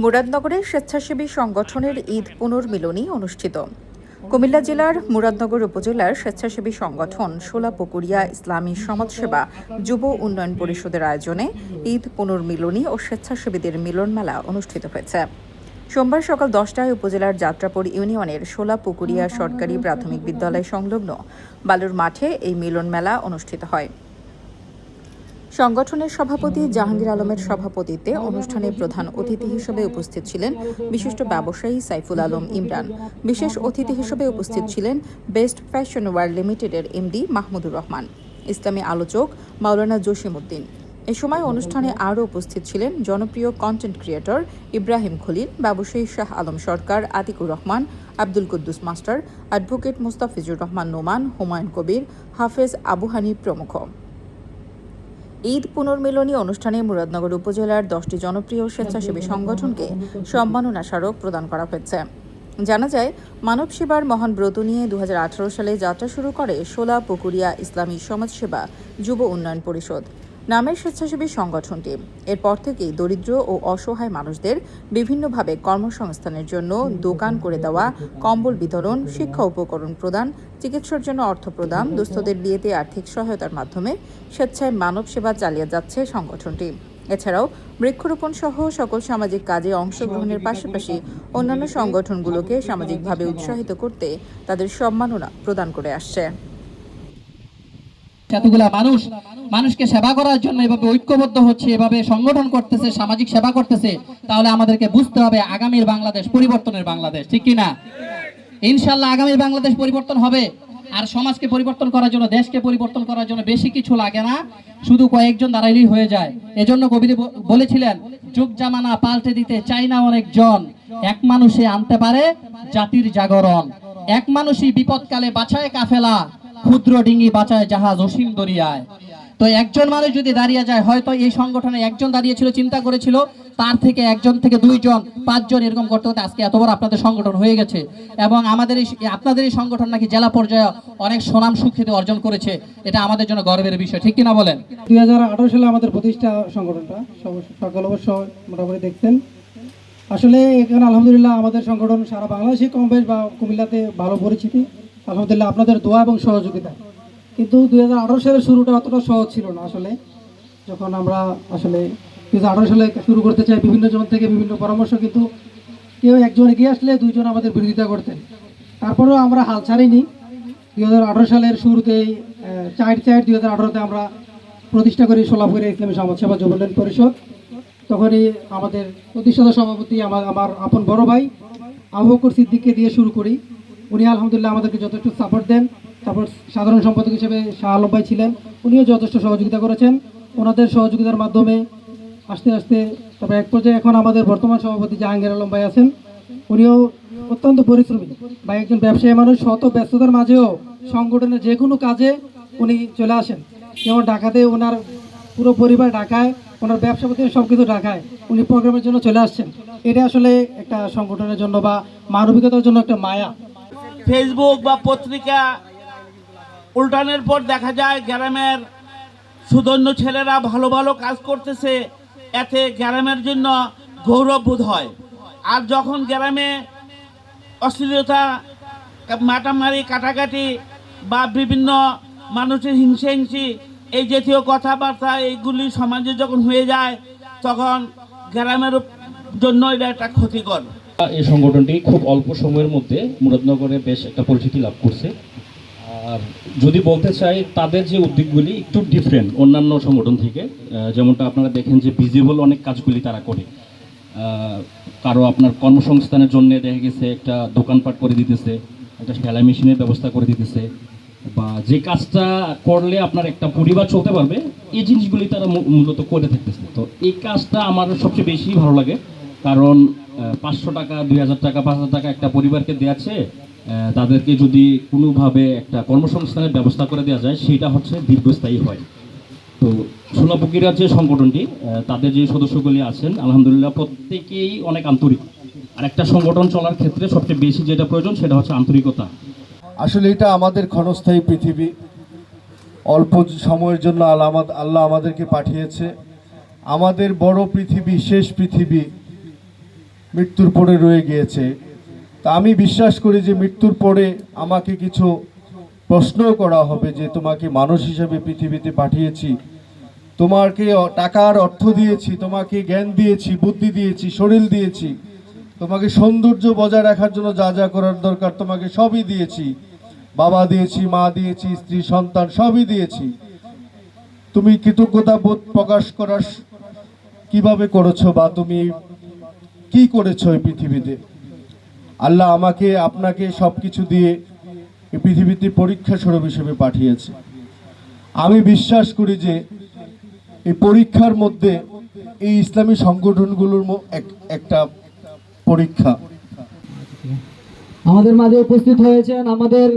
মুরাদনগরে স্বেচ্ছাসেবী সংগঠনের ঈদ পুনর্মিলনী অনুষ্ঠিত। কুমিল্লা জেলার মুরাদনগর উপজেলার স্বেচ্ছাসেবী সংগঠন সোলাপুকুরিয়া ইসলামী সমাজসেবা যুব উন্নয়ন পরিষদের আয়োজনে ঈদ পুনর্মিলনী ও স্বেচ্ছাসেবীদের মিলন মেলা অনুষ্ঠিত হয়েছে। সোমবার সকাল দশটায় উপজেলার যাত্রাপুর ইউনিয়নের সোলাপুকুরিয়া সরকারি প্রাথমিক বিদ্যালয় সংলগ্ন বালুর মাঠে এই মিলন মেলা অনুষ্ঠিত হয়। সংগঠনের সভাপতি জাহাঙ্গীর আলমের সভাপতিত্বে অনুষ্ঠানে প্রধান অতিথি হিসেবে উপস্থিত ছিলেন বিশিষ্ট ব্যবসায়ী সাইফুল আলম ইমরান। বিশেষ অতিথি হিসেবে উপস্থিত ছিলেন বেস্ট ফ্যাশন ওয়ার লিমিটেডের এমডি মাহমুদুর রহমান। ইসলামী আলোচক মাওলানা জসিম উদ্দিন। এ সময় অনুষ্ঠানে আরও উপস্থিত ছিলেন জনপ্রিয় কন্টেন্ট ক্রিয়েটর ইব্রাহিম খলিল, ব্যবসায়ী শাহ আলম সরকার, আতিকুর রহমান, আব্দুল কুদ্দুস মাস্টার অ্যাডভোকেট মুস্তাফিজুর রহমান নোমান, হুমায়ুন কবির, হাফেজ আবু হানি প্রমুখ। ঈদ পুনর্মিলনী অনুষ্ঠানে মুরাদনগর উপজেলার দশটি জনপ্রিয় স্বেচ্ছাসেবী সংগঠনকে সম্মাননা স্মারক প্রদান করা হয়েছে। জানা যায়, মানব সেবার মহান ব্রত নিয়ে দু হাজার আঠারো সালে যাত্রা শুরু করে সোলা পুকুরিয়া ইসলামী সমাজসেবা যুব উন্নয়ন পরিষদ। নামের স্বেচ্ছাসেবী সংগঠনটি। এরপর থেকেই দরিদ্র ও অসহায় মানুষদের বিভিন্নভাবে কর্মসংস্থানের জন্য দোকান করে দেওয়া, কম্বল বিতরণ, শিক্ষা উপকরণ প্রদান, চিকিৎসার জন্য অর্থ প্রদান, দুস্থদের বিয়েতে আর্থিক সহায়তার মাধ্যমে স্বেচ্ছায় মানব সেবা চালিয়ে যাচ্ছে সংগঠনটি। এছাড়াও বৃক্ষরোপণ সহ সকল সামাজিক কাজে অংশগ্রহণের পাশাপাশি অন্যান্য সংগঠনগুলোকে সামাজিকভাবে উৎসাহিত করতে তাদের সম্মাননা প্রদান করে আসছে। এতগুলা মানুষ মানুষকে সেবা করার জন্য এভাবে ঐক্যবদ্ধ হচ্ছে, এভাবে সংগঠন করতেছে, সামাজিক সেবা করতেছে, তাহলে আমাদেরকে বুঝতে হবে আগামীর বাংলাদেশ পরিবর্তনের বাংলাদেশ, ঠিক কি না ইনশাল্লাহ আগামীর বাংলাদেশ পরিবর্তন হবে। আর সমাজকে পরিবর্তন করার জন্য, দেশকে পরিবর্তন করার জন্য বেশি কিছু লাগে না, শুধু কয়েকজন দাঁড়াইলেই হয়ে যায়। এজন্য কবিতা বলেছিলেন, যুগ জামানা পাল্টে দিতে চাই না অনেকজন। এক মানুষে আনতে পারে জাতির জাগরণ। এক মানুষই বিপদকালে বাঁচায় কাফেলা। ক্ষুদ্র ডিঙ্গি বাঁচায় জাহাজ অসীম দরিয়ায়। তো একজন মানুষ যদি দাঁড়িয়ে যায়, হয়তো এই সংগঠনে একজন দাঁড়িয়েছিল, চিন্তা করেছিল, তার থেকে একজন থেকে দুইজন, পাঁচজন এরকম করতে করতে আজকে এত বড় আপনাদের সংগঠন হয়ে গেছে। এবং আমাদের এই আপনাদের এই সংগঠন নাকি জেলা পর্যায়ে অনেক সুনাম সুখ্যাতি অর্জন করেছে, এটা আমাদের জন্য গর্বের বিষয়, ঠিক কিনা বলেন? দুই হাজার আঠারো সালে আমাদের প্রতিষ্ঠা সংগঠনটা সকল অবশ্য মোটামুটি দেখতেন। আসলে এখানে আলহামদুলিল্লাহ আমাদের সংগঠন সারা বাংলাদেশে কম বেশ বা কুমিল্লাতে ভালো পরিচিতি। আলহামদুলিল্লাহ, আপনাদের দোয়া এবং সহযোগিতা। কিন্তু দু হাজার আঠারো সালের শুরুটা অতটা সহজ ছিল না আসলে। যখন আমরা আসলে দু হাজার আঠারো সালে শুরু করতে চাই, বিভিন্ন জন থেকে বিভিন্ন পরামর্শ, কিন্তু কেউ একজন এগিয়ে আসলে দুইজন আমাদের বিরোধিতা করতেন। তারপরেও আমরা হাল ছাড়িনি। দু হাজার আঠেরো সালের শুরুতেই চার চার দুই হাজার আমরা প্রতিষ্ঠা করি সোলাপুরে ইসলামী সমাজসেবা যুব উন্নয়ন পরিষদ। তখনই আমাদের প্রতিষ্ঠাতা সভাপতি আমার আমার আপন বড় ভাই আবু বকর সিদ্দিককে দিয়ে শুরু করি। উনি আলহামদুলিল্লাহ আমাদেরকে যথেষ্ট সাপোর্ট দেন তারপর সাধারণ সম্পাদক হিসেবে শাহ আলম ভাই ছিলেন। উনিও যথেষ্ট সহযোগিতা করেছেন। ওনাদের সহযোগিতার মাধ্যমে আস্তে আস্তে তবে এক পর্যায়ে এখন আমাদের বর্তমান সভাপতি জাহাঙ্গীর আলম ভাই আছেন। উনিও অত্যন্ত পরিশ্রমী। বা একজন ব্যবসায়ী মানুষ, শত ব্যস্ততার মাঝেও সংগঠনের যে কোনো কাজে উনি চলে আসেন। যেমন ঢাকাতে ওনার পুরো পরিবার ঢাকায়, ওনার ব্যবসা প্রতি সব কিছু ঢাকায় উনি প্রোগ্রামের জন্য চলে আসছেন। এটা আসলে একটা সংগঠনের জন্য বা মানবিকতার জন্য একটা মায়া। ফেসবুক বা পত্রিকা উল্টানের পর দেখা যায় গ্রামের সুদন্য ছেলেরা ভালো ভালো কাজ করতেছে, এতে গ্রামের জন্য গৌরব বোধ হয়। আর যখন গ্রামে অশ্লীলতা মাটামারি কাটাকাটি বা বিভিন্ন মানুষের হিংসে হিংসি এই জাতীয় কথাবার্তা এইগুলি সমাজে যখন হয়ে যায়, তখন গ্রামের জন্য এটা একটা ক্ষতিকর। এই সংগঠনটি খুব অল্প সময়ের মধ্যে মুরাদনগরে বেশ একটা পরিচিতি লাভ করছে। আর যদি বলতে চাই, তাদের যে উদ্যোগগুলি একটু ডিফারেন্ট অন্যান্য সংগঠন থেকে যেমনটা আপনারা দেখেন যে ভিজিবল অনেক কাজগুলি তারা করে। কারও আপনার কর্মসংস্থানের জন্য দেখা গেছে, একটা দোকানপাট করে দিতেছে, একটা সেলাই মেশিনের ব্যবস্থা করে দিতেছে, বা যে কাজটা করলে আপনার একটা পরিবার চলতে পারবে, এই জিনিসগুলি তারা মূলত করে থাকতেছে। তো এই কাজটা আমার সবচেয়ে বেশি ভালো লাগে। কারণ পাঁচশো টাকা, দুই হাজার টাকা, পাঁচ হাজার টাকা একটা পরিবারকে দেওয়াচ্ছে তাদেরকে যদি কোনোভাবে একটা কর্মসংস্থানের ব্যবস্থা করে দেওয়া যায়, সেটা হচ্ছে দীর্ঘস্থায়ী হয়। তো সোনাপুকিরা যে সংগঠনটি তাদের যে সদস্যগুলি আছেন, আলহামদুলিল্লাহ প্রত্যেকেই অনেক আন্তরিক। আর একটা সংগঠন চলার ক্ষেত্রে সবচেয়ে বেশি যেটা প্রয়োজন, সেটা হচ্ছে আন্তরিকতা। আসলে এটা আমাদের ক্ষণস্থায়ী পৃথিবী। অল্প সময়ের জন্য আল্লাহ আমাদেরকে পাঠিয়েছে। আমাদের বড় পৃথিবী, শেষ পৃথিবী মৃত্যুর পরে রয়ে গিয়েছে। তা আমি বিশ্বাস করি যে মৃত্যুর পরে আমাকে কিছু প্রশ্ন করা হবে যে তোমাকে মানুষ হিসেবে পৃথিবীতে পাঠিয়েছি। তোমাকে টাকার অর্থ দিয়েছি, তোমাকে জ্ঞান দিয়েছি, বুদ্ধি দিয়েছি, শরীর দিয়েছি। তোমাকে সৌন্দর্য বজায় রাখার জন্য যা যা করার দরকার তোমাকে সবই দিয়েছি। বাবা দিয়েছি, মা দিয়েছি, স্ত্রী, সন্তান সবই দিয়েছি। তুমি কৃতজ্ঞতা বোধ প্রকাশ করার কীভাবে করেছ বা তুমি কি করেছ এই পৃথিবীতে? আল্লাহ আমাকে, আপনাকে সব কিছু দিয়ে এই পৃথিবীতে পরীক্ষা স্বরূপ হিসেবে পাঠিয়েছে। আমি বিশ্বাস করি যে এই পরীক্ষার মধ্যে এই ইসলামী সংগঠনগুলোর একটা পরীক্ষা। আমাদের মাঝে উপস্থিত হয়েছেন আমাদের